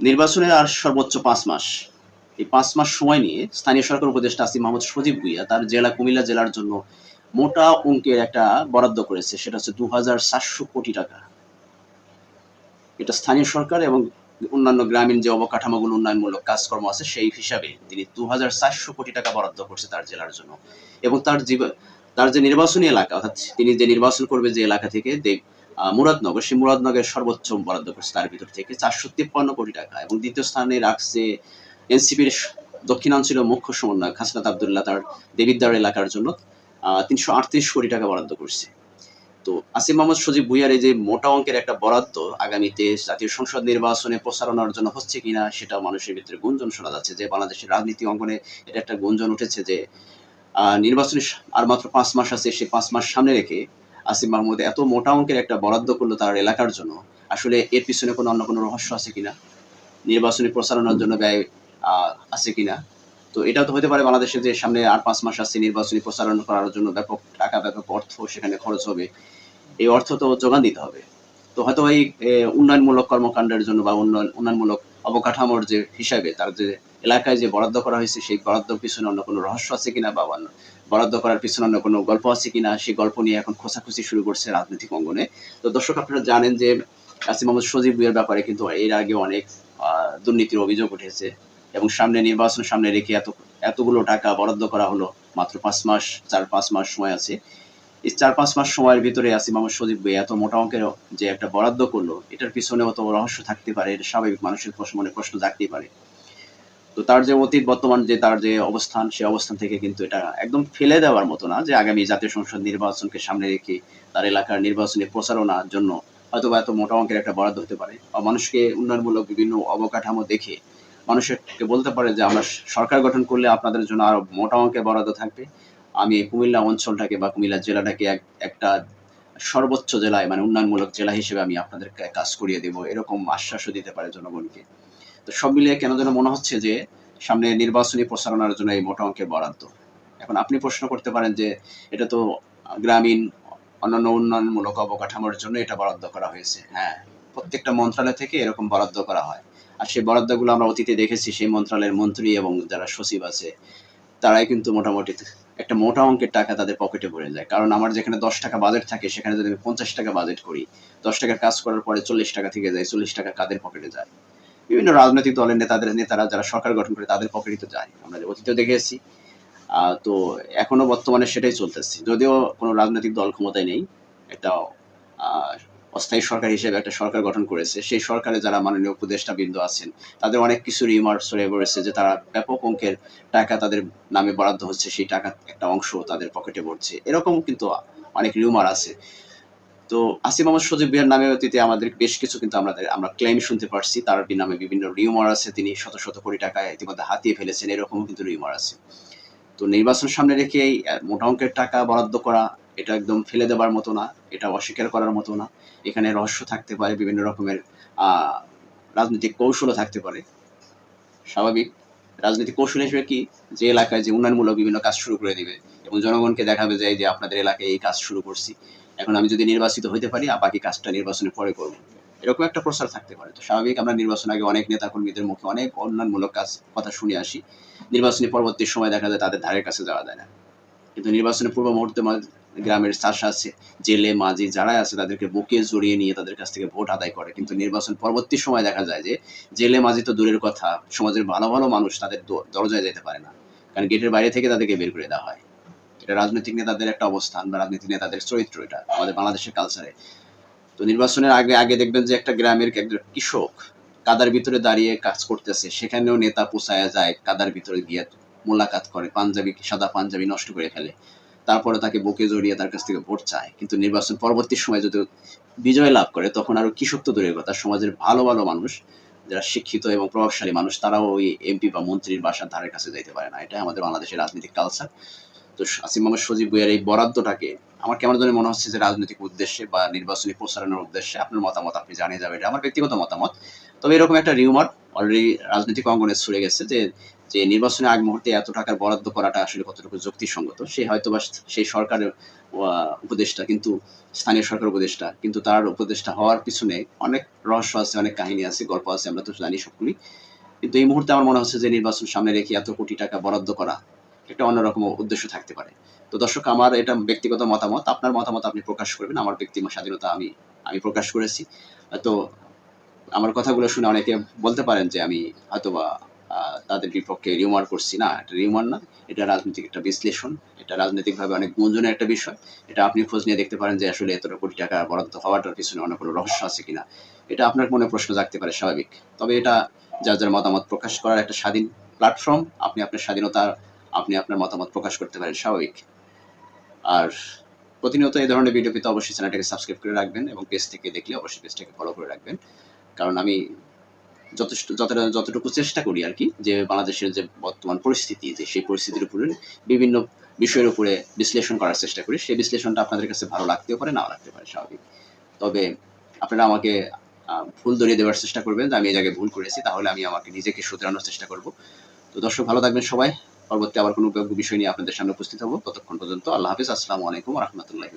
নির্বাচনের আর সর্বোচ্চ পাঁচ মাস। এই পাঁচ মাস সময় নিয়ে স্থানীয় সরকার উপদেষ্টা আসিফ মোহাম্মদ সজীব ভুইয়া। তার জেলা কুমিল্লা জেলার জন্য মোটা অঙ্কের একটা বরাদ্দ করেছে। সেটা হচ্ছে দু হাজার চারশো কোটি টাকা। এটা স্থানীয় সরকার এবং অন্যান্য গ্রামীণ যে অবকাঠামোগুলো উন্নয়নমূলক কাজকর্ম আছে, সেই হিসাবে তিনি দু হাজার চারশো কোটি টাকা বরাদ্দ করছে তার জেলার জন্য। এবং তার জীবন তার যে নির্বাচনী এলাকা, অর্থাৎ তিনি যে নির্বাচন করবে যে এলাকা থেকে মুরাদনগর। সেই মুরাদনগরের সর্বোচ্চ বরাদ্দ করছে তার ভিতর থেকে চারশো তিপ্পান্ন কোটি টাকা এবং দ্বিতীয় স্থানে রাখছে এনসিপির দক্ষিণাঞ্চলীয় মুখ্য সমন্বয়ক হাসনাত আবদুল্লাহ তার দেবিদ্বার এলাকার জন্য তিনশো আটত্রিশ কোটি টাকা বরাদ্দ করছে। তো আসিম মোহাম্মদ সজীব ভুইয়ার এই যে মোটা অঙ্কের একটা বরাদ্দ আগামীতে জাতীয় সংসদ নির্বাচনে প্রচারণার জন্য হচ্ছে কিনা সেটা মানুষের ভিতরে গুঞ্জন শোনা যাচ্ছে যে বাংলাদেশের রাজনীতি অঙ্গনে এটা একটা গুঞ্জন উঠেছে যে আহ, নির্বাচনে আর মাত্র পাঁচ মাস আছে সেই পাঁচ মাস সামনে রেখে আসিম মাহমুদ, এত মোটা অঙ্কের একটা বরাদ্দ করল তার এলাকার জন্য। আসলে এর পিছনে কোনো অন্য কোনো রহস্য আছে কিনা? নির্বাচনী প্রচারণার জন্য ব্যয় আছে কিনা? তো এটাও তো হতে পারে বাংলাদেশে যে সামনে আর পাঁচ মাস আছে নির্বাচনী প্রচারণ করার জন্য ব্যাপক টাকা, ব্যাপক অর্থ সেখানে খরচ হবে। এই অর্থ তো যোগান দিতে হবে। তো হয়তো এই উন্নয়নমূলক কর্মকাণ্ডের জন্য বা উন্নয়ন, উন্নয়নমূলক অবকাঠামোর যে হিসাবে তার যে এলাকায় যে বরাদ্দ করা হয়েছে, সেই বরাদ্দের পিছনে অন্য কোনো রহস্য আছে কিনা বা অন্য বরাদ্দ করার পিছনে অন্য কোনো গল্প আছে কিনা, সেই গল্প নিয়ে এখন খোঁচাখুচি শুরু করছে রাজনৈতিক অঙ্গনে। তো দর্শক, আপনারা জানেন যে আসিম মোহাম্মদ সজীব ভুইয়ার ব্যাপারে কিন্তু এর আগে অনেক দুর্নীতির অভিযোগ উঠেছে এবং সামনে নির্বাচন সামনে রেখে এত, এতগুলো টাকা বরাদ্দ করা হলো, মাত্র পাঁচ মাস, চার পাঁচ মাস সময় আছে। এই চার পাঁচ মাস সময়ের ভিতরে আসিম মোহাম্মদ সজীব ভাই এত মোটা অঙ্কের যে একটা বরাদ্দ করল, এটার পিছনে অত রহস্য থাকতে পারে, এটা স্বাভাবিক মানুষের মনে প্রশ্ন জাগতেই পারে। তো তার যে অতীত, বর্তমান যে তার যে অবস্থান সেই অবস্থান থেকে কিন্তু এটা একদম ফেলে দেওয়ার মতো না যে আগামী জাতীয় সংসদ নির্বাচনকে সামনে রেখে তার এলাকার নির্বাচনী প্রচারণার জন্য হয়তো বা এত মোটা অঙ্কের একটা বরাদ্দ হতে পারে। বা মানুষকে উন্নয়নমূলক বিভিন্ন অবকাঠামো দেখে মানুষকে বলতে পারে যে আমরা সরকার গঠন করলে আপনাদের জন্য আরও মোটা অঙ্কের বরাদ্দ থাকবে। আমি কুমিল্লা অঞ্চলটাকে বা কুমিল্লা জেলাটাকে এক- একটা সর্বোচ্চ জেলায় মানে উন্নয়নমূলক জেলা হিসেবে আমি আপনাদের কাজ করিয়ে দেব। এরকম আশ্বাসও দিতে পারে জনগণকে। তো সব মিলিয়ে কেন যেন মনে হচ্ছে যে সামনে নির্বাচনী প্রচারণার জন্য এই মোটা অঙ্কের বরাদ্দ? এখন আপনি প্রশ্ন করতে পারেন যে এটা তো গ্রামীণ অন্যান্য উন্নয়নমূলক অবকাঠামোর জন্য এটা বরাদ্দ করা হয়েছে। হ্যাঁ প্রত্যেকটা মন্ত্রণালয় থেকে এরকম বরাদ্দ করা হয়। আর সেই বরাদ্দগুলো আমরা অতীতে দেখেছি, সেই মন্ত্রণালয়ের মন্ত্রী এবং যারা সচিব আছে, তারাই কিন্তু মোটামুটি একটা মোটা অঙ্কের টাকা তাদের পকেটে পড়ে যায়। কারণ আমার যেখানে দশ টাকা বাজেট থাকে, সেখানে যদি আমি পঞ্চাশ টাকা বাজেট করি, দশ টাকার কাজ করার পরে চল্লিশ টাকা থেকে যায়, চল্লিশ টাকা কাদের পকেটে যায়? বিভিন্ন রাজনৈতিক দলের নেতাদের, নেতারা যারা সরকার গঠন করে তাদের পকেটে তো যায় আমরা অতীতেও দেখে এসেছি তো এখনও বর্তমানে সেটাই চলতেছে। যদিও কোনো রাজনৈতিক দল ক্ষমতায় নেই, একটা অস্থায়ী সরকার হিসেবে একটা সরকার গঠন করেছে, সেই সরকারে যারা মাননীয় উপদেষ্টা বিন্দু আছেন, তাদের অনেক কিছু রিমার্ক ছড়িয়ে পড়েছে যে তারা ব্যাপক অঙ্কের টাকা তাদের নামে বরাদ্দ হচ্ছে, সেই টাকা একটা অংশ তাদের পকেটে পড়ছে এরকম কিন্তু অনেক রিউমার আছে। তো আসিম মোহাম্মদ সজীব বিহার নামে অতীতে আমাদের বেশ কিছু কিন্তু আমাদের আমরা ক্লেম শুনতে পারছি। তার নামে বিভিন্ন রিউমার আছে। তিনি শত শত কোটি টাকা ইতিমধ্যে হাতিয়ে ফেলেছেন। এরকমও কিন্তু রিউমার আছে। তো নির্বাচন সামনে রেখে এই মোটা অঙ্কের টাকা বরাদ্দ করা, এটা একদম ফেলে দেওয়ার মতো না। এটা অস্বীকার করার মতো না। এখানে রহস্য থাকতে পারে, বিভিন্ন রকমের রাজনৈতিক কৌশলও থাকতে পারে। স্বাভাবিক। রাজনৈতিক কৌশল হিসেবে কি? যে এলাকায় যে উন্নয়নমূলক বিভিন্ন কাজ শুরু করে দিবে এবং জনগণকে দেখাবে যে যে আপনাদের এলাকায় এই কাজ শুরু করছি। এখন আমি যদি নির্বাচিত হইতে পারি, আর বাকি কাজটা নির্বাচনের পরে করব। এরকম একটা প্রচার থাকতে পারে। তো স্বাভাবিক আমরা নির্বাচন আগে অনেক নেতা কর্মীদের মুখে অনেক উন্নয়নমূলক কাজ, কথা শুনে আসি। নির্বাচনী পরবর্তী সময় দেখা যায় তাদের ধারের কাছে যাওয়া যায় না। কিন্তু নির্বাচনের পূর্ব মুহূর্তে গ্রামের চাষা আছে, জেলে, মাঝি যারাই আছে, তাদেরকে বুকে জড়িয়ে নিয়ে তাদের কাছ থেকে ভোট আদায় করে। কিন্তু নির্বাচন পরবর্তী সময় দেখা যায় যে, জেলে, মাঝি তো দূরের কথা, সমাজের ভালো ভালো মানুষ তাদের দরজায় যেতে পারে না। কারণ গেটের বাইরে থেকে তাদেরকে বের করে দেওয়া হয়। এটা রাজনৈতিক নেতাদের একটা অবস্থান বা রাজনৈতিক নেতাদের চরিত্র এটা আমাদের বাংলাদেশের কালচারে তো নির্বাচনের আগে আগে দেখবেন যে একটা গ্রামের কৃষক কাদার ভিতরে দাঁড়িয়ে কাজ করতেছে, সেখানেও নেতা পোষায়া যায়, কাদার ভিতরে গিয়ে মোলাকাত করে, পাঞ্জাবি, সাদা পাঞ্জাবি নষ্ট করে ফেলে। তারপরে তাকে বুকে জড়িয়ে তার কাছ থেকে ভোট চায়। কিন্তু নির্বাচন পরবর্তী সময় যদি বিজয় লাভ করে, তখন আরও কৃষক তো দূরের কথা। সমাজের ভালো ভালো মানুষ, যারা শিক্ষিত এবং প্রভাবশালী মানুষ, তারাও ওই এমপি বা মন্ত্রীর বাসার ধারের কাছে যাইতে পারে না। এটা আমাদের বাংলাদেশের রাজনৈতিক কালচার তো সজীব এই বরাদ্দটাকে আমার কেমন জানি মনে হচ্ছে যে রাজনৈতিক উদ্দেশ্যে বা নির্বাচনী উদ্দেশ্যে আপনার মতামত, আপনি জানিয়ে যাবেন এটা। আমার ব্যক্তিগত মতামত। তবে এরকম একটা রিউমার অলরেডি রাজনৈতিক অঙ্গনে গেছে যে যে নির্বাচনের আগ মুহূর্তে এত টাকার বরাদ্দ করাটা আসলে কতটুকু যুক্তিসঙ্গত, সে হয়তো বা সেই সরকারের উপদেষ্টা কিন্তু, স্থানীয় সরকার উপদেষ্টা, কিন্তু তার উপদেষ্টা হওয়ার পিছনে অনেক রহস্য আছে, অনেক কাহিনী আছে, গল্প আছে, আমরা তো জানি সবগুলি। কিন্তু এই মুহূর্তে আমার মনে হচ্ছে যে নির্বাচন সামনে রেখে এত কোটি টাকা বরাদ্দ করা একটা অন্যরকম উদ্দেশ্য থাকতে পারে। তো দর্শক, আমার এটা ব্যক্তিগত মতামত। আপনার মতামত আপনি প্রকাশ করবেন। আমার ব্যক্তিগত স্বাধীনতা আমি আমি প্রকাশ করেছি। তো আমার কথাগুলো শুনে অনেকে বলতে পারেন যে আমি হয়তোবা তাদের বিপক্ষে রিউমার করছি। না, এটা রিউমার না। এটা রাজনৈতিক একটা বিশ্লেষণ। এটা রাজনৈতিকভাবে অনেক গুঞ্জনের একটা বিষয়। এটা আপনি খোঁজ নিয়ে দেখতে পারেন যে আসলে এতটা কোটি টাকা বরাদ্দ হওয়াটার পিছনে অন্য কোনো রহস্য আছে কিনা। এটা আপনার মনে প্রশ্ন জাগতে পারে, স্বাভাবিক। তবে এটা যার যার মতামত প্রকাশ করার একটা স্বাধীন প্ল্যাটফর্ম, আপনি আপনার স্বাধীনতা আপনি আপনার মতামত প্রকাশ করতে পারেন, স্বাভাবিক। আর প্রতিনিয়ত এই ধরনের ভিডিও পেতে অবশ্যই চ্যানেলটাকে সাবস্ক্রাইব করে রাখবেন এবং পেজ থেকে দেখলে অবশ্যই পেজটাকে ফলো করে রাখবেন। কারণ আমি যথেষ্ট, যতটা, যতটুকু চেষ্টা করি আর কি, যে বাংলাদেশের যে বর্তমান পরিস্থিতি, যে সেই পরিস্থিতির উপরে বিভিন্ন বিষয়ের উপরে বিশ্লেষণ করার চেষ্টা করি, সেই বিশ্লেষণটা আপনাদের কাছে ভালো লাগতেও পারে, নাও লাগতে পারে, স্বাভাবিক। তবে আপনারা আমাকে ভুল ধরিয়ে দেওয়ার চেষ্টা করবেন যে আমি এই জায়গায় ভুল করেছি, তাহলে আমি আমাকে নিজেকে শুধরানোর চেষ্টা করব। তো দর্শক, ভালো থাকবেন সবাই। পরবর্তী আবার কোনো বিষয় নিয়ে আপনাদের সামনে উপস্থিত হব। ততক্ষণ পর্যন্ত আল্লাহ হাফিজ। আসসালামু আলাইকুম রহমতুল্লাহি